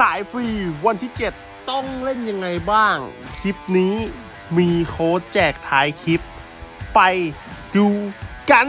สายฟรีวันที่ 7 ต้องเล่นยังไงบ้าง คลิปนี้มีโค้ดแจกท้ายคลิป ไปดูกัน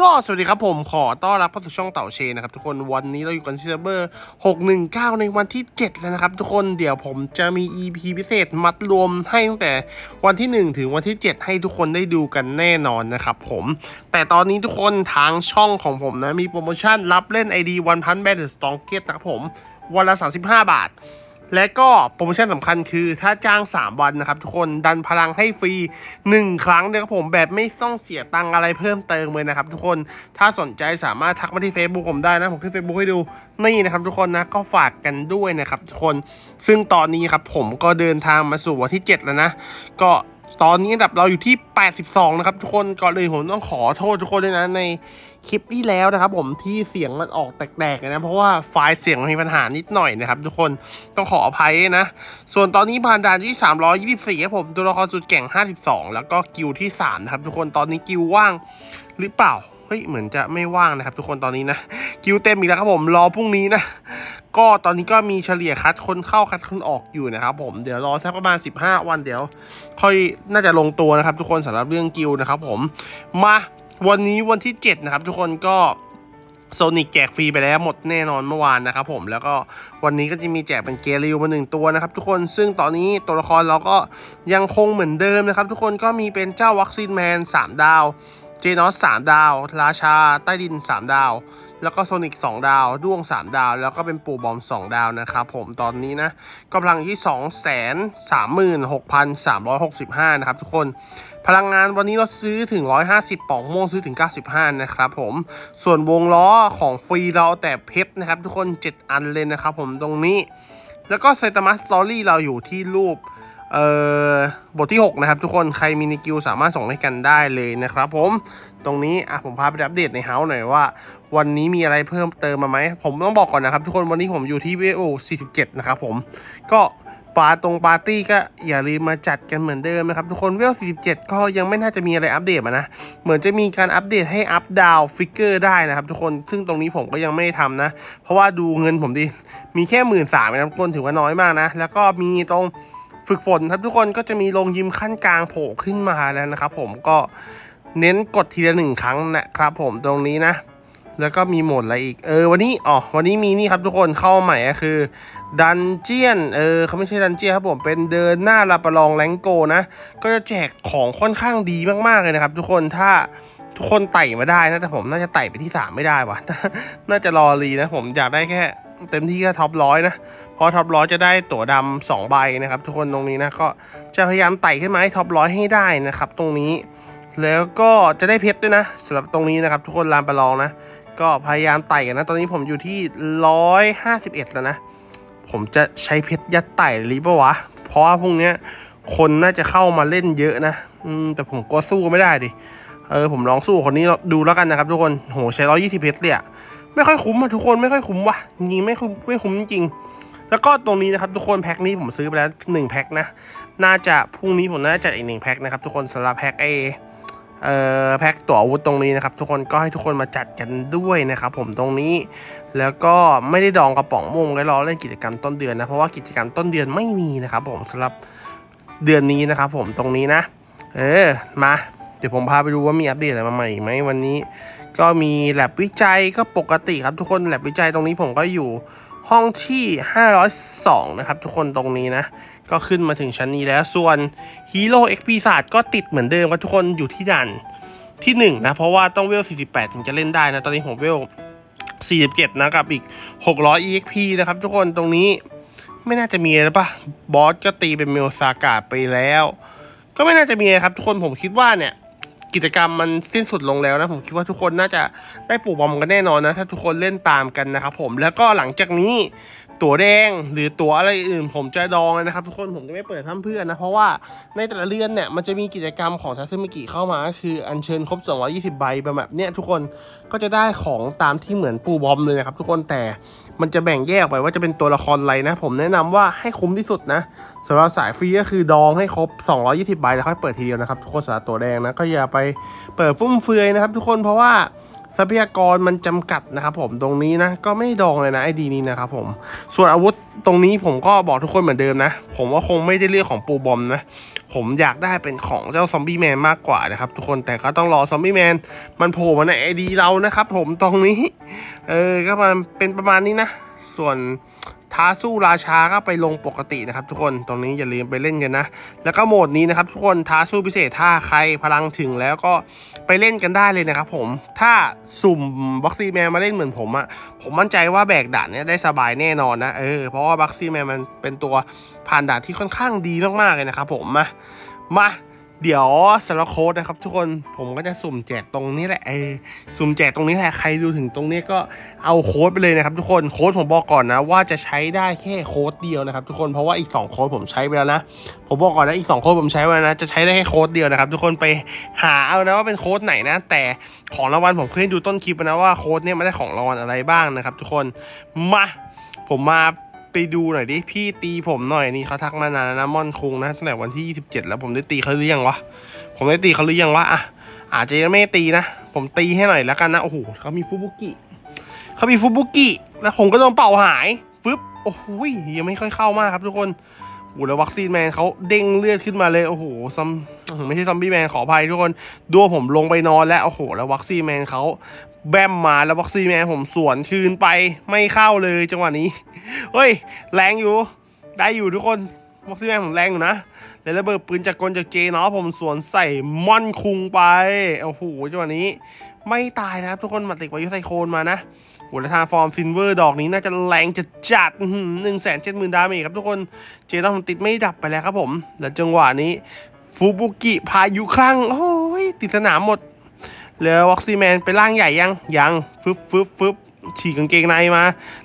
ก็สวัสดีครับผมขอต้อนรับเข้าสู่ช่องเต่าเชนนะครับทุกคนวันนี้เราอยู่กันที่เซิร์ฟเวอร์ 619 ในวันที่ 7 แล้วนะครับทุกคนเดี๋ยวผมจะมี EP พิเศษมัดรวมให้ตั้งแต่วันที่ 1 ถึงวันที่ 7 ให้ทุกคนได้ดูกันแน่นอนนะครับผมแต่ตอนนี้ทุกคนทางช่องของผมนะมีโปรโมชั่นรับเล่น ID วันพันแบดสตองเกตนะครับผมวันละ 35 บาท และก็โปรโมชั่นสำคัญคือถ้าจ้าง 3 วันนะครับ ทุกคนดันพลังให้ฟรี 1 ครั้งนะครับผมแบบไม่ต้องเสียตังอะไรเพิ่มเติมเลยนะครับ ทุกคนถ้าสนใจสามารถทักมาที่ Facebook ผมได้นะ ผมขึ้น Facebook ให้ดูนี่นะครับทุกคนนะก็ฝากกันด้วยนะครับทุกคนซึ่งตอนนี้ครับผมก็เดินทางมาสู่วันที่ 7 แล้วนะ ก็ ตอนนี้อันดับเราอยู่ที่ 82 นะครับ ทุกคนก่อนเลยผมต้องขอโทษทุกคนด้วยนะในคลิปที่แล้วนะครับ ผมที่เสียงมันออกแตกๆนะเพราะว่าไฟล์เสียงมันมีปัญหานิดหน่อยนะครับ ทุกคนต้องขออภัยนะ ส่วนตอนนี้ผ่านด่านที่ 324ครับผมตัวละครสุดเก่ง 52 แล้วก็กิวที่ 3 นะครับ ทุกคนตอนนี้กิวว่างหรือเปล่า เฮ้ยเหมือนจะไม่ว่างนะครับ ทุกคนตอนนี้นะกิลเต็มอีกแล้วครับผมรอพรุ่งนี้นะก็ตอนนี้ก็มีเฉลี่ยคัดคนเข้าคัดคนออกอยู่นะครับผมเดี๋ยวรอสักประมาณ 15 วันเดี๋ยว ค่อยน่าจะลงตัวนะครับ ทุกคนสำหรับเรื่องกิลนะครับผมมาวันนี้วันที่ 7 นะครับ ทุกคนก็โซนิกแจกฟรีไปแล้วหมดแน่นอนเมื่อวานนะครับผมแล้วก็วันนี้ก็จะมีแจกเป็นเกลิวมาหนึ่งตัวนะครับ ทุกคนซึ่งตอนนี้ตัวละครเราก็ยังคงเหมือนเดิมนะครับ ทุกคนก็มีเป็นเจ้าวัคซีนแมน 3 ดาว เจนอส3ดาว ราชา ใต้ดิน 3 ดาว แล้วก็โซนิก2ดาว ด้วง 3 ดาว แล้วก็เป็นปูบอม 2 ดาวนะครับผมตอนนี้นะกำลังที่ 2 3 6 3 6 5 นะครับทุกคน พลังงานวันนี้เราซื้อถึง 150ป่องม่วงซื้อถึง 95 นะครับผม ส่วนวงล้อของฟรีเราเอาแต่เพชรนะครับทุกคน 7 อันเลยนะครับผมตรงนี้ แล้วก็ไซตามัสตอรี่เราอยู่ที่รูป เอ่อบทที่ 6 นะครับ ทุกคนใครมีในกิลสามารถส่งให้กันได้เลยนะครับผมตรงนี้อะผมพาไปอัปเดตในเฮาส์หน่อยว่า วันนี้มีอะไรเพิ่มเติมมาไหม ผมต้องบอกก่อนนะครับ ทุกคนวันนี้ผมอยู่ที่เวล47 นะครับผมก็ปาตรงปาร์ตี้ก็อย่าลืมมาจัดกันเหมือนเดิมนะครับ ทุกคนเวล 47 ก็ยังไม่น่าจะมีอะไรอัปเดตนะ เหมือนจะมีการอัปเดตให้อัปดาวฟิกเกอร์ได้นะครับ ทุกคนซึ่งตรงนี้ผมก็ยังไม่ทำนะ เพราะว่าดูเงินผมดิ มีแค่หมื่นสามนะครับทุกคนถือว่าน้อยมากนะ แล้วก็มีตรง ฝึกฝนครับทุกคนก็จะมีลงยิมขั้นกลางโผล่ขึ้นมาแล้วนะครับผมก็เน้นกดทีละหนึ่งครั้งนะครับผมตรงนี้นะ แล้วก็มีโหมดอะไรอีก เออวันนี้อ๋อวันนี้มีนี่ครับทุกคนเข้าใหม่ก็คือดันเจียนเออเขาไม่ใช่ดันเจียนครับผมเป็นเดินหน้าลาประลองแรงโกนะ ก็จะแจกของค่อนข้างดีมากๆเลยนะครับ ทุกคนถ้าทุกคนไต่มาได้นะแต่ผมน่าจะไต่ไปที่สามไม่ได้วะน่าจะรอรีนะผมอยากได้แค่ เต็มที่แค่ท็อปร้อยนะ เพราะท็อปร้อยจะได้ตั๋วดำสองใบนะครับทุกคนตรงนี้นะก็จะพยายามไต่ขึ้นมาให้ท็อปร้อยให้ได้นะครับตรงนี้แล้วก็จะได้เพชรด้วยนะสำหรับตรงนี้นะครับ ทุกคนลานประลองนะ ก็พยายามไต่กันนะ ตอนนี้ผมอยู่ที่ร้อยห้าสิบเอ็ดแล้วนะ ผมจะใช้เพชรยัดไต่หรือเปล่าวะ เพราะว่าพรุ่งนี้คนน่าจะเข้ามาเล่นเยอะนะ อืมแต่ผมก็สู้ไม่ได้ดิ เออผมลองสู้คนนี้ดูแล้วกันนะครับทุกคนโหใช้ร้อยี่สิบเพชรเลยอะไม่ค่อยคุ้มอะทุกคนไม่ค่อยคุ้มวะจริงไม่คุ้มไม่คุ้มจริงแล้วก็ตรงนี้นะครับทุกคนแพ็คนี้ผมซื้อไปแล้วหนึ่งแพ็คนะน่าจะพรุ่งนี้ผมน่าจะอีกหนึ่งแพ็คนะครับทุกคนสำหรับแพ็คเอเอ่อแพ็คตั๋วอาวุธตรงนี้นะครับทุกคนก็ให้ทุกคนมาจัดกันด้วยนะครับผมตรงนี้ แล้วก็ไม่ได้ดองกระป๋องม่งไว้รอเล่นกิจกรรมต้นเดือนนะเพราะว่ากิจกรรมต้นเดือนไม่มีนะครับผมสำหรับเดือนนี้นะครับผมตรงนี้นะ เออมา เดี๋ยวผมพาไปดูว่ามีอัปเดตอะไรมาใหม่อีกไหมวันนี้ ก็มีแลบวิจัยก็ปกติครับทุกคนแลบวิจัยตรงนี้ผมก็อยู่ห้องที่ 502 นะครับ ทุกคนตรงนี้นะ ก็ขึ้นมาถึงชั้นนี้แล้วส่วนฮีโร่เอ็กพีศาสตร์ก็ติดเหมือนเดิมครับทุกคนอยู่ที่ด่านที่ 1 นะ เพราะว่าต้องเวล 48 ถึงจะเล่นได้นะ ตอนนี้ผมเวล 47 นะกับอีก 600 EXP นะครับ ทุกคนตรงนี้ไม่น่าจะมีแล้วปะบอสก็ตีเป็นเมลซากาไปแล้ว ก็ไม่น่าจะมีครับทุกคนผมคิดว่าเนี่ย กิจกรรมมันสิ้นสุดลงแล้วนะผมคิดว่าทุกคนน่าจะได้ปลูกบอมกันแน่นอนนะ ถ้าทุกคนเล่นตามกันนะครับผมแล้วก็หลังจากนี้ ตั๋วแดงหรือตั๋วอะไรอื่น ผมจะดองเลยนะครับ ทุกคนผมจะไม่เปิดท่าเพื่อนนะ เพราะว่าในแต่ละเรือนเนี่ยมันจะมีกิจกรรมของทัศมิกิเข้ามาคืออัญเชิญครบ 220 ใบแบบเนี้ยทุกคนก็จะได้ของตามที่เหมือนปูบอมเลยนะครับทุกคนแต่มันจะแบ่งแยกไปว่าจะเป็นตัวละครอะไรนะ ผมแนะนำว่าให้คุ้มที่สุดนะสำหรับสายฟรีก็คือดองให้ครบ 220 ใบแล้วค่อยเปิดทีเดียวนะครับทุกคนสำหรับตัวแดงนะก็อย่าไปเปิดฟุ่มเฟือยนะครับทุกคนเพราะว่า ทรัพยากรมันจำกัดนะครับผมตรงนี้นะก็ไม่ดองเลยนะไอดีนี้นะครับผมส่วนอาวุธตรงนี้ผมก็บอกทุกคนเหมือนเดิมนะ ผมว่าคงไม่ได้เลือกของปูบอมนะ ผมอยากได้เป็นของเจ้าซอมบี้แมนมากกว่านะครับทุกคนแต่ก็ต้องรอซอมบี้แมนมันโผล่มาในไอดีเรานะครับผมตรงนี้เออก็มันเป็นประมาณนี้นะ ส่วน ท้าสู้ราชาก็ไปลงปกตินะครับ ทุกคนตรงนี้อย่าลืมไปเล่นกันนะ แล้วก็โหมดนี้นะครับ ทุกคนท้าสู้พิเศษถ้าใครพลังถึงแล้วก็ไปเล่นกันได้เลยนะครับ ผมถ้าสุ่มบ็อกซี่แมนมาเล่นเหมือนผมอะผมมั่นใจว่าแบกด่านเนี้ยได้สบายแน่นอนนะเออเพราะว่าบ็อกซี่แมนมันเป็นตัวผ่านด่านที่ค่อนข้างดีมากๆเลยนะครับผมมามา เดี๋ยวสำหรับโค้ดนะครับ ทุกคนผมก็จะสุ่มแจกตรงนี้แหละเอสุ่มแจกตรงนี้แหละใครดูถึงตรงนี้ก็เอาโค้ดไปเลยนะครับ ทุกคนโค้ดผมบอกก่อนนะว่าจะใช้ได้แค่โค้ดเดียวนะครับ ทุกคนเพราะว่าอีกสองโค้ดผมใช้ไปแล้วนะผมบอกก่อนนะอีก2โค้ดผมใช้ไว้วนะจะใช้ได้แค่โค้ดเดียวนะครับ ทุกคนไปหาเอานะว่าเป็นโค้ดไหนนะ แต่ของรางวัลผมเคยดูต้นคลิปไปนะว่าโค้ดเนี่ยมันได้ของรางวัลอะไรบ้างนะครับ ทุกคนมาผมมา ไปดูหน่อยดิพี่ตีผมหน่อยนี่เขาทักมานานแล้วนะม่อนคุงนะตั้งแต่วันที่ 27 แล้วผมได้ตีเขาหรือยังวะผมได้ตีเขาหรือยังวะอะอาจจะยังไม่ตีนะ ผมตีให้หน่อยแล้วกันนะโอ้โหเขามีฟุบุกิเขามีฟุบุกิแล้วผมก็โดนเป่าหายฟึบโอ้โหยังไม่ค่อยเข้ามากครับทุกคน โอ้แล้ววัคซีนแมนเขาเด้งเลือดขึ้นมาเลยโอ้โหซอมไม่ใช่ซอมบี้แมนขออภัยทุกคนดูว่าผมลงไปนอนแล้วโอ้โห แล้ววัคซีนแมนเขาแบมมาแล้ววัคซีนแมนผมสวนคืนไปไม่เข้าเลยจังหวะนี้เฮ้ยแรงอยู่ ได้อยู่ทุกคนวัคซีนแมนผมแรงอยู่นะแล้วระเบิดปืนจากกลจากเจเนาะผมสวนใส่ม่อนคุงไปโอ้โหจังหวะนี้ ไม่ตายนะครับทุกคนมาติดวายุไซโคลนมานะ โหแลวทาฟอร์มซินเวอร์ดอกนี้น่าจะแรงจะจัดหนึ่งแสนเจ็ดหมื่นดาเมจครับทุกคน เจนผมติดไม่ดับไปแล้วครับผม และจังหวะนี้ฟูบุกิพายุคลั่งโอ้ยติดสนามหมด แล้ววัคซีแมนไปล่างใหญ่ยัง ยังฟึบฟึบฟึบ ฉีกกางเกงในมา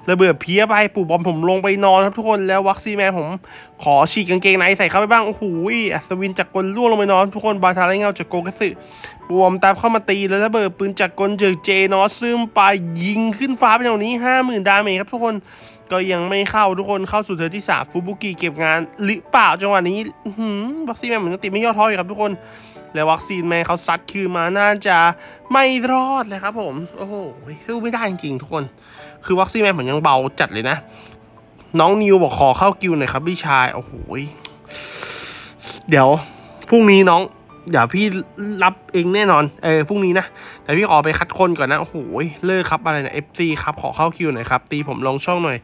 ระเบิดเพี้ยไปปู่บอมผมลงไปนอนครับทุกคนแล้ววัคซีแมนผมขอฉีกกางเกงในใส่เข้าไปบ้างโอ้โหอัศวินจากกลล่วงลงไปนอน ทุกคนบาทาไรเงาจากโกกัสึปู่บอมตามเข้ามาตีแล้วระเบิดปืนจากกลเจอเจนอสซึมไปยิงขึ้นฟ้าไปอย่างนี้ห้าหมื่นดาเมจครับทุกคนก็ยังไม่เข้าทุกคนเข้าสู่เธอที่สามฟูบุกิเก็บงานหรือเปล่าจังหวะนี้วัคซีนแมนเหมือนกันติดไม่ย่อท้ออยู่ครับทุกคน แล้ววัคซีนแม่เขาซัดคือมาน่าจะไม่รอดเลยครับผม โอ้โหสู้ไม่ได้จริงๆทุกคน คือวัคซีนแม่ผมยังเบาจัดเลยนะ น้องนิวบอกขอเข้ากิวหน่อยครับพี่ชาย โอ้โห เดี๋ยวพรุ่งนี้น้อง เดี๋ยวพี่รับเองแน่นอน เออพรุ่งนี้นะ แต่พี่ขอไปคัดคนก่อนนะ โอ้โห เลิกครับอะไรนะ FC ครับ ขอเข้าคิวหน่อยครับ ตีผมลงช่องหน่อย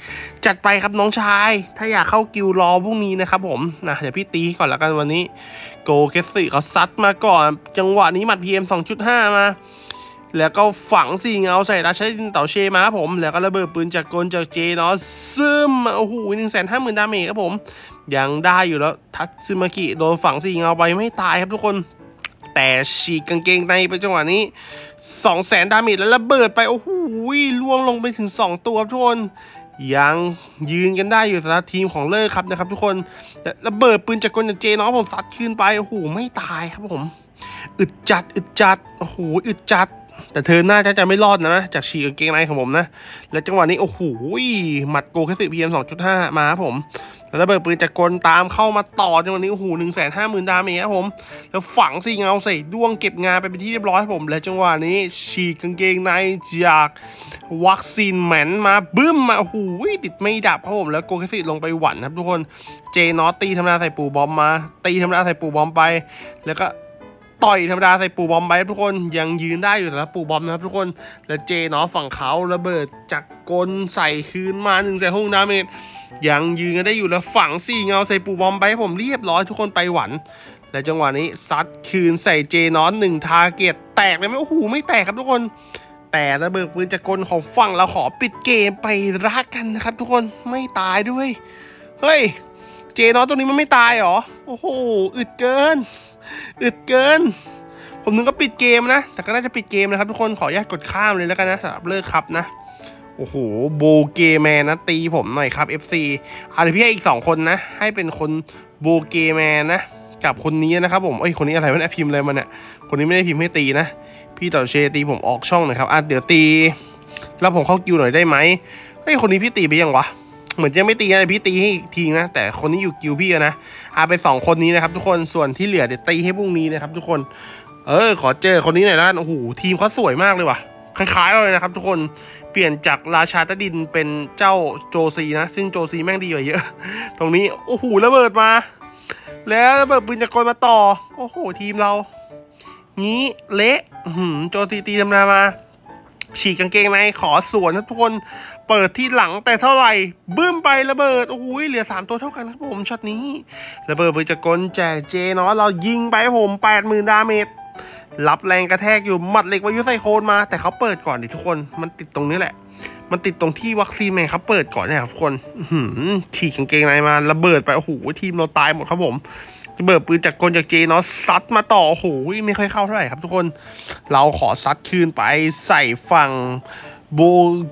จัดไปครับน้องชาย ถ้าอยากเข้ากิวรอพรุ่งนี้นะครับผม นะ เดี๋ยวพี่ตีก่อนละกันวันนี้ โกเคสซี่เขาซัดมาก่อน จังหวะนี้หมัด PM 2.5มา แล้วก็ฝังสี่เงาใส่ราชดินเต่าเชมาครับผม แล้วก็ระเบิดปืนจากกลจากเจเนาะซึมโอ้โหหนึ่งแสนห้าหมื่นดาเมจครับผม ยังได้อยู่แล้วทัตซึมากิโดนฝังสี่เงาไปไม่ตายครับทุกคน แต่ฉีกกางเกงในไปจังหวะนี้2 0 0แสนดาเมจแล้วระเบิดไป โอ้โหล่วงลงไปถึง 2 ตัวครับทุกคนยังยืนกันได้อยู่สำหรับทีมของเลิกครับนะครับ ทุกคนแระเบิดปืนจากกลจากเจน้องผมซัดขึ้นไปโอ้โหไม่ตายครับผม อึดจัดอึดจัดโอ้โหอึดจัด แต่เธอน่าจะจะไม่รอดนะ จากฉีกกางเกงในของผมนะ และจังหวะนี้ โอ้โหหมัดโกแคสิพีเอ็มสองจุดห้ามาครับผม แล้วระเบิดปืนจากกลตามเข้ามาต่อจังหวะนี้ โอ้โหหนึ่งแสนห้าหมื่นดาเมจครับผม แล้วฝังสี่เงาใส่ด้วงเก็บงานไปเป็นที่เรียบร้อยครับผม และจังหวะนี้ฉีกกางเกงในจากวัคซีนแมนมาบึ้มมา โอ้โหติดไม่ดับครับผม แล้วโกแคสิลงไปหวันครับทุกคน เจนอตตีธรรมดาใส่ปูบอมมา ตีธรรมดาใส่ปูบอมไป แล้วก็ ต่อยธรรมดาใส่ปูบอมไปครับทุกคนยังยืนได้อยู่สำหรับปูบอมนะครับทุกคนแล้วเจเนอฝั่งเขาระเบิดจากกลใส่คืนมาหนึ่งใส่ห้องดาเมจยังยืนกันได้อยู่แล้วฝังสี่เงาใส่ปูบอมไปให้ผมเรียบร้อยทุกคนไปหวัน และจังหวะนี้ซัดคืนใส่เจนอนหนึ่งทาร์เก็ตแตกเลยไหมโอ้โหไม่แตกครับทุกคน แต่ระเบิดปืนจากกลของฝั่งเราขอปิดเกมไปรักกันนะครับ ทุกคนไม่ตายด้วยเฮ้ยเจนอนตัวนี้มันไม่ตายเหรอโอ้โหอึดเกิน อึดเกิน ผมนึกก็ปิดเกมนะ แต่ก็น่าจะปิดเกมนะครับ ทุกคนขออนุญาตกดข้ามเลยแล้วกันนะสำหรับเลิกครับนะโอ้โหโบเกแมนนะ ตีผมหน่อยครับ FC เอาเดี๋ยวพี่ให้อีกสองคนนะ ให้เป็นคนโบเกแมนนะ กับคนนี้นะครับผมเอ้ยคนนี้อะไรวะเนี่ยพิมพ์อะไรมาเนี่ยคนนี้ไม่ได้พิมพ์ให้ตีนะ พี่ต่อเชตีผมออกช่องหน่อยครับอะเดี๋ยวตี แล้วผมเข้ากิวหน่อยได้ไหมเฮ้ยคนนี้พี่ตีไปยังวะ เหมือนจะไม่ตีนะพี่ตีให้อีกทีนะ แต่คนนี้อยู่กิวพี่อะนะอาไปสองคนนี้นะครับทุกคนส่วนที่เหลือเดี๋ยวตีให้พรุ่งนี้นะครับทุกคน เออ ขอเจอคนนี้หน่อยนะโอ้โหทีมเขาสวยมากเลยว่ะคล้ายๆเราเลยนะครับทุกคนเปลี่ยนจากราชาต้ดินเป็นเจ้าโจซีนะ ซึ่งโจซีแม่งดีกว่าเยอะ ตรงนี้โอ้โหระเบิดมา แล้วระเบิดปืนจากกลมาต่อ โอ้โหทีมเรา งี้เละโจซีตีธรรมดามาฉีกกางเกงในขอสวนนะทุกคน เปิดที่หลังแต่เท่าไหร่บึ้มไประเบิดโอ้โหเหลือสามตัวเท่ากันครับผมช็อตนี้ ระเบิดปืนจากกลแจกเจเนาะเรายิงไปผมแปดหมื่นดาเมจรับแรงกระแทกอยู่หมัดเหล็กวายุไซโคนมา แต่เขาเปิดก่อนดิทุกคนมันติดตรงนี้แหละ มันติดตรงที่วัคซีนแมนเขาเปิดก่อนเนี่ยครับทุกคนฉีกกางเกงในมาระเบิดไปโอ้โหทีมเราตายหมดครับผมระเบิดปืนจากกลจากเจเนาะซัดมาต่อโอ้โหไม่ค่อยเข้าเท่าไหร่ครับทุกคน เราขอซัดคืนไปใส่ฝั่ง โบ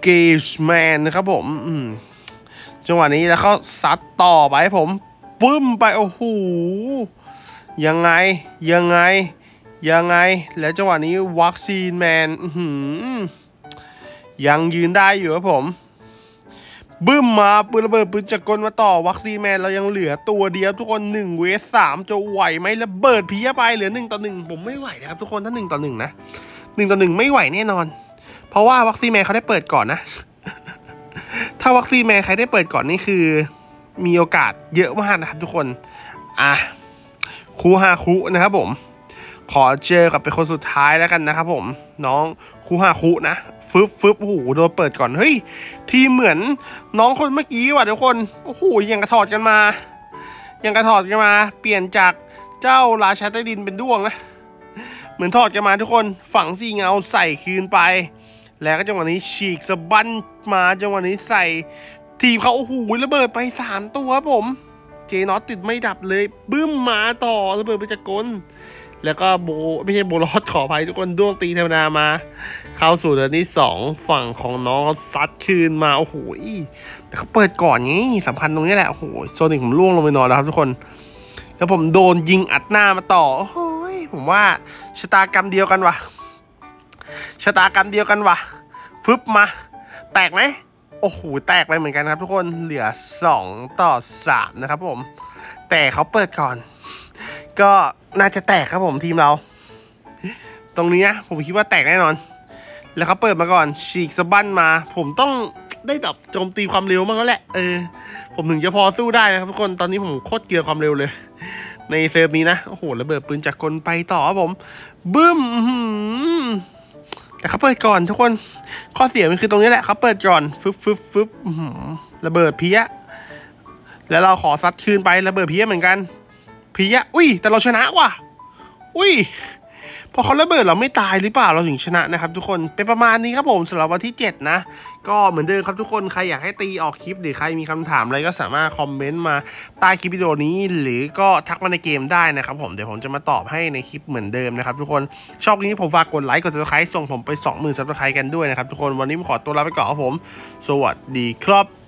เกชแมนนะครับผมจังหวะนี้แล้วเขาซัดต่อไปให้ผมปึ้มไป โอ้โห ยังไง ยังไง ยังไง แล้วจังหวะนี้วัคซีนแมนยังยืนได้อยู่ครับผมบึ้มมาปืนระเบิดปืนจักรกลมาต่อวัคซีนแมนเรายังเหลือตัวเดียวทุกคน1เวสสามจะไหวไหมระเบิดพียไปเหลือ1ต่อ1ผมไม่ไหวนะครับทุกคนถ้า1ต่อ1นะ1ต่อ1ไม่ไหวแน่นอน เพราะว่าวัคซีนแมนเขาได้เปิดก่อนนะ ถ้าวัคซีนแมนใครได้เปิดก่อนนี่คือ มีโอกาสเยอะมากนะครับทุกคน อะคูฮาคุนะครับผม ขอเจอกับเป็นคนสุดท้ายแล้วกันนะครับผม น้องคูฮาคุนะ ฟึบฟึบโอ้โหโดนเปิดก่อน เฮ้ย ทีเหมือนน้องคนเมื่อกี้ว่ะทุกคน โอ้โหยังกระถอดกันมา ยังกระถอดกันมา เปลี่ยนจากเจ้าราชาใต้ดินเป็นด้วงนะ เหมือนถอดกันมาทุกคน ฝังสีเงาใส่คืนไป แล้วก็จังหวะนี้ฉีกสะบั้นมาจังหวะนี้ใส่ ทีมเขาโอ้โหระเบิดไปสามตัวครับผม เจนอตติดไม่ดับเลยบึ้มมาต่อระเบิดไปจากกลแล้วก็โบไม่ใช่โบลอดขออภัยทุกคนด้วงตีธรรมดามา เข้าสู่เดือนที่สองฝั่งของน้องเขาซัดคืนมาโอ้โหแต่เขาเปิดก่อนไงสำคัญตรงนี้แหละโอ้โหโซนิกผมล่วงลงไปนอนแล้วครับทุกคน แล้วผมโดนยิงอัดหน้ามาต่อโอ้โหผมว่าชะตากรรมเดียวกันวะ ชะตากรรมเดียวกันวะฟึบมา แตกไหมโอ้โหแตกไปเหมือนกันครับทุกคนเหลือสองต่อสามนะครับผม แต่เขาเปิดก่อน ก็น่าจะแตกครับผมทีมเรา ตรงนี้นะผมคิดว่าแตกแน่นอน แล้วเขาเปิดมาก่อน ฉีกสะบั้นมา ผมต้องได้ดับโจมตีความเร็วมางแล้วแหละเออผมถึงจะพอสู้ได้นะครับทุกคนตอนนี้ผมโคตรเกลียดความเร็วเลย ในเซิร์ฟนี้นะโอ้โหระเบิดปืนจากกลไปต่อครับผมบึ้ม แต่เขาเปิดก่อนทุกคน ข้อเสียมันคือตรงนี้แหละเขาเปิดก่อนฟึบฟึบฟึบระเบิดเพี้ย แล้วเราขอซัดคืนไประเบิดเพี้ยเหมือนกัน เพี้ย อุ้ย แต่เราชนะว่ะ อุ้ย พอเขาระเบิดเราไม่ตายหรือเปล่าเราถึงชนะนะครับ ทุกคนเป็นประมาณนี้ครับผมสำหรับวันที่ 7 นะ ก็เหมือนเดิมครับทุกคนใครอยากให้ตีออกคลิปหรือใครมีคำถามอะไรก็สามารถคอมเมนต์มาใต้คลิปวิดีโอนี้ หรือก็ทักมาในเกมได้นะครับผมเดี๋ยวผมจะมาตอบให้ในคลิปเหมือนเดิมนะครับทุกคนชอบคลิปนี้ผมฝากกดไลค์กดซับสไครต์ส่งผมไป 20,000ซับสไครต์กันด้วยนะครับทุกคนวันนี้ผมขอตัวลาไปก่อนครับผม สวัสดีครับ